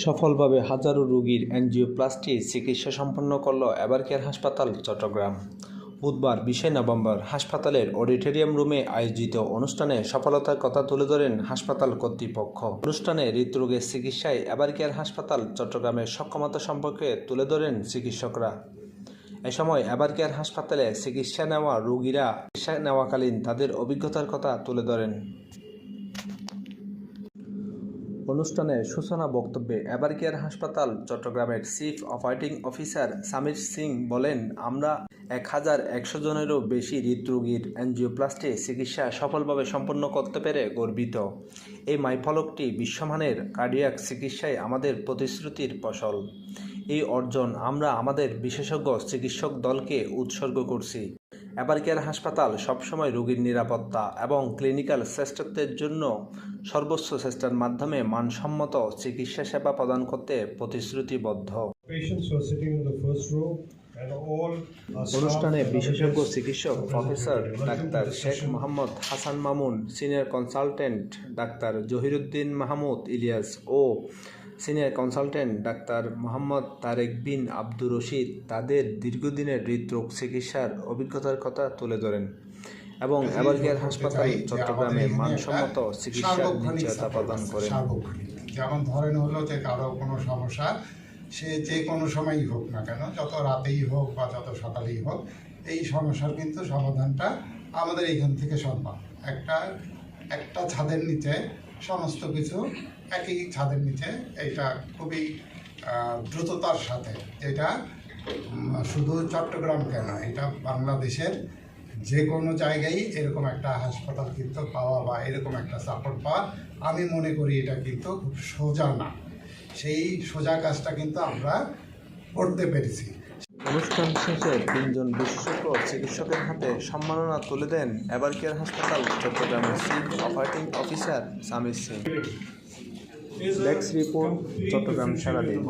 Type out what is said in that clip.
সফলভাবে হাজারো রোগীর অ্যাঞ্জিওপ্লাস্টি চিকিৎসা সম্পন্ন করল এবারকেয়ার হাসপাতাল, চট্টগ্রাম। বুধবার, বিশে নভেম্বর, হাসপাতালের অডিটোরিয়াম রুমে আয়োজিত অনুষ্ঠানে সফলতার কথা তুলে ধরেন হাসপাতাল কর্তৃপক্ষ। অনুষ্ঠানে হৃদরোগের চিকিৎসায় এবারকেয়ার হাসপাতাল, চট্টগ্রামের সক্ষমতা সম্পর্কে তুলে ধরেন চিকিৎসকরা। এ সময় এবারকেয়ার হাসপাতালে চিকিৎসা নেওয়া রোগীরা চিকিৎসা নেওয়াকালীন তাদের অভিজ্ঞতার কথা তুলে ধরেন। অনুষ্ঠানে সূচনা বক্তব্যে এবারকেয়ার হাসপাতাল, চট্টগ্রামের chief operating officer Samir Singh বলেন, আমরা এক হাজার একশো জনেরও বেশি হৃদরোগীর অ্যাঞ্জিওপ্লাস্টি চিকিৎসা সফলভাবে সম্পন্ন করতে পেরে গর্বিত। এই মাইফলকটি বিশ্বমানের কার্ডিয়াক চিকিৎসায় আমাদের প্রতিশ্রুতির ফসল। এই অর্জন আমরা আমাদের বিশেষজ্ঞ চিকিৎসক দলকে উৎসর্গ করছি। এবারকেয়ার হাসপাতাল সবসময় রোগীর নিরাপত্তা এবং ক্লিনিক্যাল শ্রেষ্ঠত্বের জন্য সর্বোচ্চ চেষ্টার মাধ্যমে মানসম্মত চিকিৎসা সেবা প্রদান করতে প্রতিশ্রুতিবদ্ধ। অনুষ্ঠানে বিশেষজ্ঞ চিকিৎসক professor doctor Sheikh Mohammad Hasan Mamun senior consultant doctor Zahiruddin Mahmud Ilyas ও senior consultant doctor Mohammad Tarek Bin Abdur Rashid তাদের দীর্ঘদিনের হৃদরোগ চিকিৎসার অভিজ্ঞতার কথা তুলে ধরেন এবং এবারকেয়ার হাসপাতাল চট্টগ্রামে মানসম্মত চিকিৎসার নিশ্চয়তা প্রদান করেন যেমন ধরেন হলো যে কারও কোনো সমস্যা সে যে কোনো সময়ই হোক না কেন যত রাতেই হোক বা যত সকালেই হোক এই সমস্যার কিন্তু সমাধানটা আমাদের এইখান থেকে সম্ভব একটা একটা ছাদের নিচে সমস্ত কিছু একই ছাদের নিচে। এটা খুবই দ্রুততার সাথে। এটা শুধু চট্টগ্রাম কেন এটা বাংলাদেশের যে কোনো জায়গায় এরকম একটা হাসপাতাল কিন্তু পাওয়া বা এরকম একটা সাপোর্ট পাওয়া, আমি মনে করি এটা কিন্তু খুব সোজা না। সেই সোজা কাজটা কিন্তু আমরা করতে পেরেছি। অনুষ্ঠান শেষে তিনজন বিশেষজ্ঞ চিকিৎসকের হাতে সম্মাননা তুলে দেন এবারকেয়ার হাসপাতাল, চট্টগ্রামের chief operating officer Samir Singh desk report Chattogram সারাদিন.